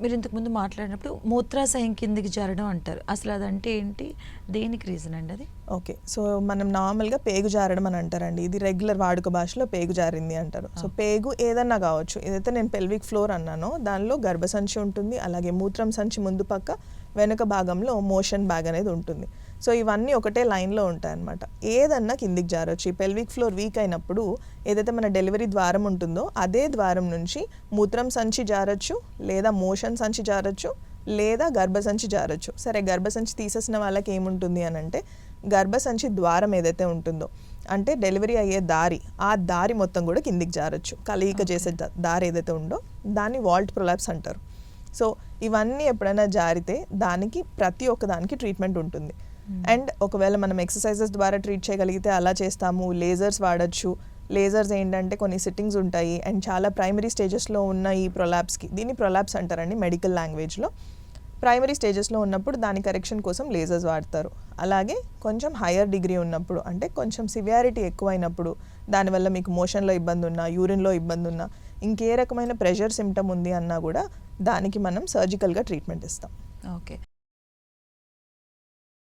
మీరు ఇంతకుముందు మాట్లాడినప్పుడు మూత్రాశయం కిందికి జరగడం అంటారు. అసలు అదంటే ఏంటి? దేనికి రీజన్ అండి అది? ఓకే. సో మనం నార్మల్గా పేగు జారడం అని అంటారండి. ఇది రెగ్యులర్ వాడుక భాషలో పేగు జారింది అంటారు. సో పేగు ఏదన్నా కావచ్చు. ఏదైతే నేను పెల్విక్ ఫ్లోర్ అన్నానో దానిలో గర్భసంచి ఉంటుంది. అలాగే మూత్రం సంచి ముందు పక్క వెనుక భాగంలో మోషన్ బ్యాగ్ అనేది ఉంటుంది. సో ఇవన్నీ ఒకటే లైన్లో ఉంటాయన్నమాట. ఏదన్నా కిందికి జారొచ్చు. ఈ పెల్విక్ ఫ్లోర్ వీక్ అయినప్పుడు ఏదైతే మన డెలివరీ ద్వారం ఉంటుందో అదే ద్వారం నుంచి మూత్రం సంచి జారొచ్చు లేదా మోషన్ సంచి జారొచ్చు లేదా గర్భసంచి జారొచ్చు. సరే గర్భసంచి తీసేసిన వాళ్ళకి ఏముంటుంది అని అంటే గర్భసంచి ద్వారం ఏదైతే ఉంటుందో అంటే డెలివరీ అయ్యే దారి ఆ దారి మొత్తం కూడా కిందికి జారొచ్చు. కలయిక చేసే దారి ఏదైతే ఉందో దాన్ని వాల్ట్ ప్రొలాప్స్ అంటారు. సో ఇవన్నీ ఎప్పుడైనా జారితే దానికి ప్రతి ఒక్క దానికి ట్రీట్మెంట్ ఉంటుంది. అండ్ ఒకవేళ మనం ఎక్సర్సైజెస్ ద్వారా ట్రీట్ చేయగలిగితే అలా చేస్తాము. లేజర్స్ వాడచ్చు. లేజర్స్ ఏంటంటే కొన్ని సిట్టింగ్స్ ఉంటాయి. అండ్ చాలా ప్రైమరీ స్టేజెస్లో ఉన్న ఈ ప్రొలాప్స్కి దీన్ని ప్రొలాప్స్ అంటారండి మెడికల్ లాంగ్వేజ్లో ప్రైమరీ స్టేజెస్లో ఉన్నప్పుడు దాని కరెక్షన్ కోసం లేజర్స్ వాడతారు. అలాగే కొంచెం హయ్యర్ డిగ్రీ ఉన్నప్పుడు అంటే కొంచెం సివియారిటీ ఎక్కువైనప్పుడు దానివల్ల మీకు మోషన్లో ఇబ్బంది ఉన్నా యూరిన్లో ఇబ్బంది ఉన్నా ఇంకే రకమైన ప్రెషర్ సిమ్టమ్ ఉంది అన్నా కూడా దానికి మనం సర్జికల్గా ట్రీట్మెంట్ ఇస్తాం. ఓకే